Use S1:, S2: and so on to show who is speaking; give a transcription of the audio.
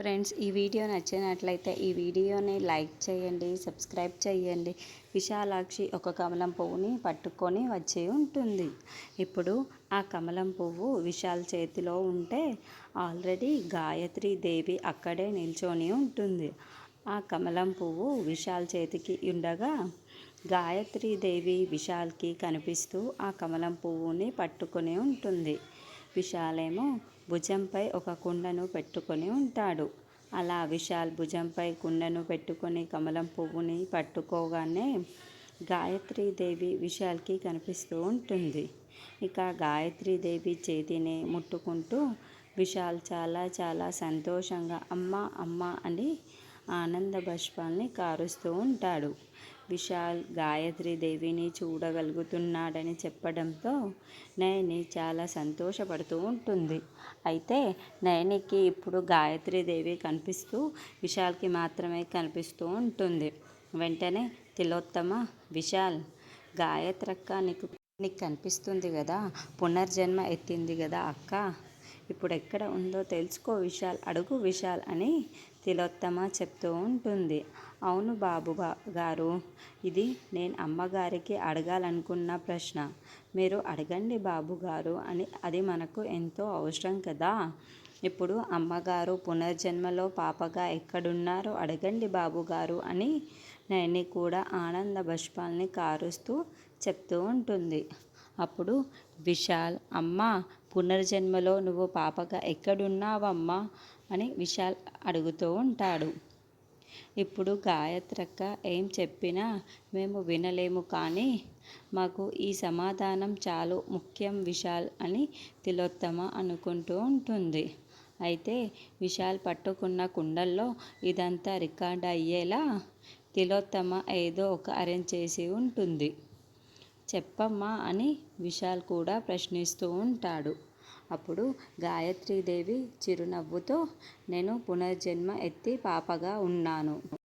S1: Friends ఈ video నచ్చినట్లయితే ఈ వీడియోని లైక్ చేయండి సబ్స్క్రైబ్ చేయండి. విశాలాక్షి ఒక కమలం పువ్వుని పట్టుకొని వచ్చి ఉంటుంది. ఇప్పుడు ఆ కమలం పువ్వు విశాల్ చేతిలో ఉంటే ఆల్రెడీ గాయత్రి దేవి అక్కడే నిల్చొని ఉంటుంది. ఆ కమలం పువ్వు విశాల్ చేతికి ఉండగా గాయత్రి దేవి విశాల్కి కనిపిస్తూ ఆ కమలం పువ్వుని పట్టుకొని ఉంటుంది. విశాలేమో భుజంపై ఒక కుండను పెట్టుకొని ఉంటాడు. అలా విశాల్ భుజంపై కుండను పెట్టుకొని కమలం పువ్వుని పట్టుకోగానే గాయత్రీదేవి విశాల్కి కనిపిస్తూ ఉంటుంది. ఇక గాయత్రీదేవి చేతిని ముట్టుకుంటూ విశాల్ చాలా చాలా సంతోషంగా అమ్మ అమ్మ అని ఆనంద బష్పాల్ని కారుస్తూ ఉంటాడు. విశాల్ గాయత్రి దేవిని చూడగలుగుతున్నాడని చెప్పడంతో నయని చాలా సంతోషపడుతూ ఉంటుంది. అయితే నయనికి ఇప్పుడు గాయత్రి దేవి కనిపిస్తూ విశాల్కి మాత్రమే కనిపిస్తూ ఉంటుంది. వెంటనే తిలోత్తమ విశాల్ గాయత్రక్క నీకు నీకు కనిపిస్తుంది కదా? పునర్జన్మ ఎత్తింది కదా అక్క? ఇప్పుడు ఎక్కడ ఉందో తెలుసుకో విశాల్ అడుగు విశాల్ అని తిలోత్తమ చెప్తూ ఉంటుంది. అవును బాబు గారు ఇది నేను అమ్మగారికి అడగాలనుకున్న ప్రశ్న. మీరు అడగండి బాబు గారు అని అది మనకు ఎంతో అవసరం కదా. ఇప్పుడు అమ్మగారు పునర్జన్మలో పాపగా ఎక్కడున్నారో అడగండి బాబుగారు అని నయని కూడా ఆనంద బష్పాల్ని కారుస్తూ చెప్తూ ఉంటుంది. అప్పుడు విశాల్ అమ్మ పునర్జన్మలో నువ్వు పాపగా ఎక్కడున్నావమ్మా? అని విశాల్ అడుగుతూ ఉంటాడు. ఇప్పుడు గాయత్రక్క ఏం చెప్పినా మేము వినలేము కానీ మాకు ఈ సమాధానం చాలు ముఖ్యం విశాల్ అని తిలోత్తమ అనుకుంటూ ఉంటుంది. అయితే విశాల్ పట్టుకున్న కుండల్లో ఇదంతా రికార్డ్ అయ్యేలా? తిలోత్తమ ఏదో ఒక అరేంజ్ చేసి ఉంటుంది. చెప్పమ్మా అని విశాల్ కూడా ప్రశ్నిస్తూ ఉంటాడు. అప్పుడు గాయత్రీదేవి చిరునవ్వుతో నేను పునర్జన్మ ఎత్తి పాపగా ఉన్నాను.